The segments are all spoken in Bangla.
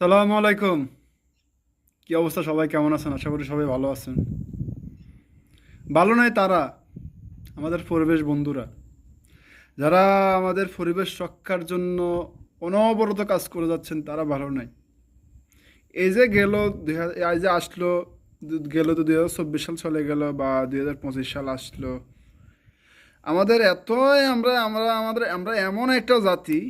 সালামু আলাইকুম। কি অবস্থা? সবাই কেমন আছেন? আশা করি সবাই ভালো আছেন। ভালো নয়, তারা, আমাদের পরিবেশ বন্ধুরা। যারা আমাদের পরিবেশ রক্ষার জন্য অনবরত কাজ করে যাচ্ছেন, তারা ভালো নাই এই যে গেল এই যে আসলো গেল তো দুই হাজার চব্বিশ সাল চলে গেল বা দুই হাজার পঁচিশ সাল আসলো। আমাদের এতই আমরা আমরা, আমাদের, আমরা এমন একটা জাতি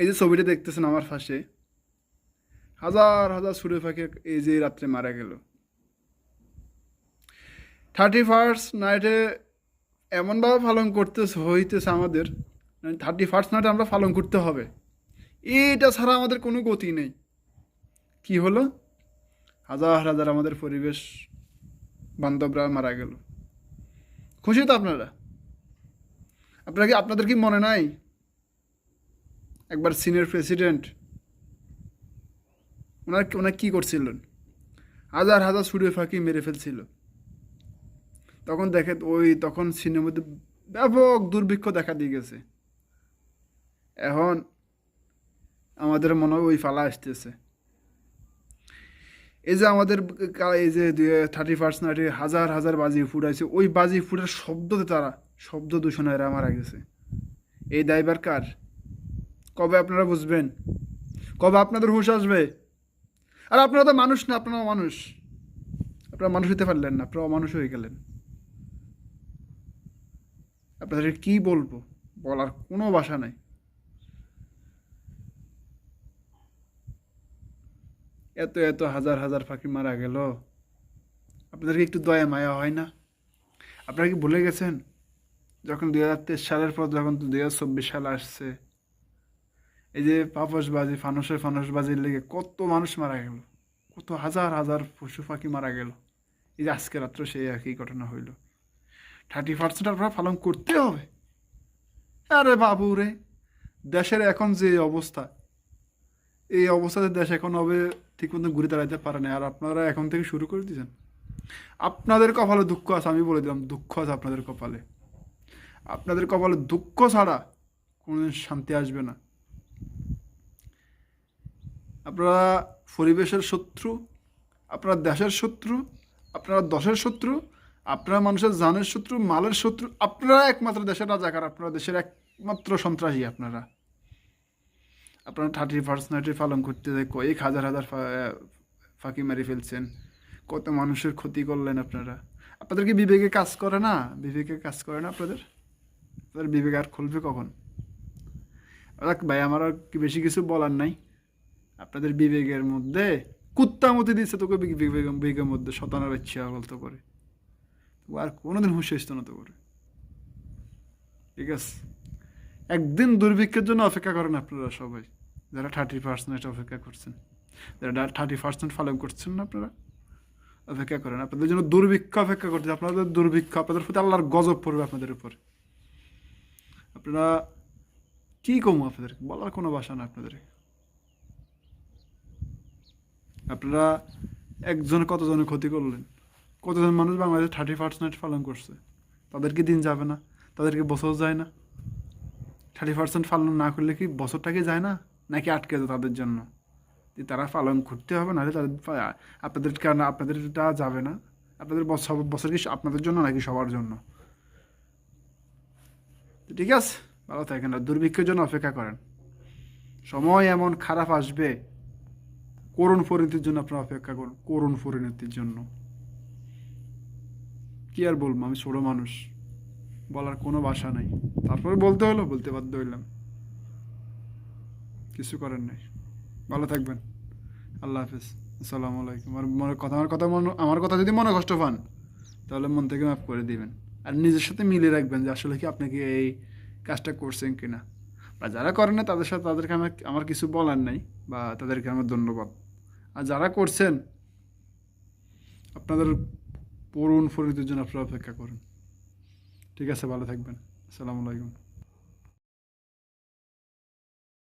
এই যে ছবিটা দেখতেছেন আমার পাশে হাজার হাজার সুরে পাখি এই যে রাত্রে মারা গেল। থার্টি ফার্স্ট নাইটে এমনভাবে পালন করতে হইতেছে আমাদের থার্টি ফার্স্ট নাইটে আমরা পালন করতে হবে। এইটা ছাড়া আমাদের কোনো গতি নেই। কি হলো? হাজার হাজার আমাদের পরিবেশ বান্ধবরা মারা গেল। খুশি তো আপনারা? আপনারা কি, আপনাদের কি মনে নাই? একবার সিনিয়র প্রেসিডেন্ট, ওনার ওনার কী করছিলেন? হাজার হাজার সুরে ফাঁকি মেরে ফেলছিল। তখন দেখে, ওই তখন সিনের মধ্যে ব্যাপক দুর্ভিক্ষ দেখা দিয়ে গেছে। এখন আমাদের মনে হয় ওই ফালা আসতেছে। এই যে আমাদের এই যে থার্টি ফার্স্ট নাইটে হাজার হাজার বাজি ফুটাইছে ওই বাজি ফুটার শব্দতে তারা, শব্দ দূষণের মারা গেছে। এই দায়বার কার? কবে আপনারা বুঝবেন? কবে আপনাদের হুঁশ আসবে? আর আপনারা তো মানুষ না, আপনারা মানুষ আপনারা মানুষ হতে পারলেন না, আপনারা অমানুষ হয়ে গেলেন। আপনাদের কি বলব? বলার কোনো ভাষা নাই। এত এত হাজার হাজার পাখি মারা গেল। আপনাদেরকে একটু দয়া, মায়া হয় না? আপনারা কি ভুলে গেছেন? যখন দুই হাজার তেইশ সালের পর, যখন দুই হাজার চব্বিশ সাল আসছে এই যে পাপসবাজি ফানুসের ফানুসবাজির লেগে কত মানুষ মারা গেল। কত হাজার হাজার পশু পাখি মারা গেল। এই যে আজকে রাত্রে সেই একই ঘটনা হইল। থার্টি পার্সেন্ট আপনারা পালন করতে হবে। আরে বাবু রে, দেশের এখন যে অবস্থা, এই অবস্থাতে দেশ এখন হবে ঠিক মতো ঘুরে দাঁড়াইতে পারে না। আর আপনারা এখন থেকে শুরু করে দিয়েছেন। আপনাদের কপালে দুঃখ আছে, আমি বলে দিলাম, দুঃখ আছে আপনাদের কপালে। আপনাদের কপালে দুঃখ ছাড়া কোনোদিন শান্তি আসবে না। আপনারা পরিবেশের শত্রু, আপনারা দেশের শত্রু, আপনারা দশের শত্রু, আপনারা মানুষের জানের শত্রু, মালের শত্রু, আপনারা একমাত্র দেশের রাজাকার, আপনারা দেশের একমাত্র সন্ত্রাসী আপনারা। আপনারা থার্টি ফার্স্ট নাইটে পালন করতে যায় কয়েক হাজার হাজার ফাঁকি মারি ফেলছেন, কত মানুষের ক্ষতি করলেন আপনারা। আপনাদের কি বিবেকে কাজ করে না? বিবেকে কাজ করে না আপনাদের? আপনাদের বিবেক আর খুলবে কখন? ভাই, আমার আর কি বেশি কিছু বলার নাই। আপনাদের বিবেকের মধ্যে কুত্তা মতে দিচ্ছে তোকে বিবেক- বিবেক- বিবেকের মধ্যে শতানার ইচ্ছা বলতে তো আর কোনোদিন হুঁশ আসতো না তো করে। ঠিক আছে? একদিন দুর্ভিক্ষের জন্য অপেক্ষা করেন আপনারা সবাই। যারা থার্টি পার্সেন্ট অপেক্ষা করছেন। যারা থার্টি পার্সেন্ট ফলো করছেন না আপনারা, অপেক্ষা করেন। আপনাদের জন্য দুর্ভিক্ষ অপেক্ষা করছে। আপনাদের দুর্ভিক্ষ, আপনাদের প্রতি আল্লাহর গজব পড়বে আপনাদের উপর। আপনারা কি কমু আপনাদের? বলার কোনো ভাষা না আপনাদের। আপনারা একজন কতজনের ক্ষতি করলেন? কতজন মানুষ বাংলাদেশে থার্টি পার্সেন্ট পালন করছে? তাদেরকে দিন যাবে না? তাদেরকে বছর যায় না? থার্টি পার্সেন্ট পালন না করলে কি বছরটা কি যায় না? নাকি আটকে যায় তাদের জন্য? তারা পালন করতে হবে, নাহলে তাদের আপনাদের কারণ আপনাদেরটা যাবে না? আপনাদের বছর বছর কি আপনাদের জন্য নাকি সবার জন্য? ঠিক আছে, ভালো থাকেন আর দুর্ভিক্ষের জন্য অপেক্ষা করেন। সময় এমন খারাপ আসবে করুণ পরিণতির জন্য আপনারা অপেক্ষা করুন, করুণ পরিণতির জন্য। কি আর বলব, আমি ছোট মানুষ, বলার কোনো ভাষা নাই। তারপরে বলতে হলো, বলতে বাধ্য হইলাম। কিছু করার নাই। ভালো থাকবেন। আল্লাহ হাফিজ। আসসালামু আলাইকুম। আর মনে, কথা, আমার কথা মনে, আমার কথা যদি মনে কষ্ট পান, তাহলে মন থেকে মাফ করে দিবেন। আর নিজের সাথে মিলিয়ে রাখবেন যে আসলে কি আপনি কি এই কাজটা করছেন কিনা। বা যারা করেন না, তাদের সাথে, তাদেরকে আমার আমার কিছু বলার নাই, বা তাদেরকে আমার ধন্যবাদ। আর যারা করছেন, আপনাদের পড়ুন ফরিদের জন্য আপনারা অপেক্ষা করুন। ঠিক আছে, ভালো থাকবেন। আসসালামু আলাইকুম।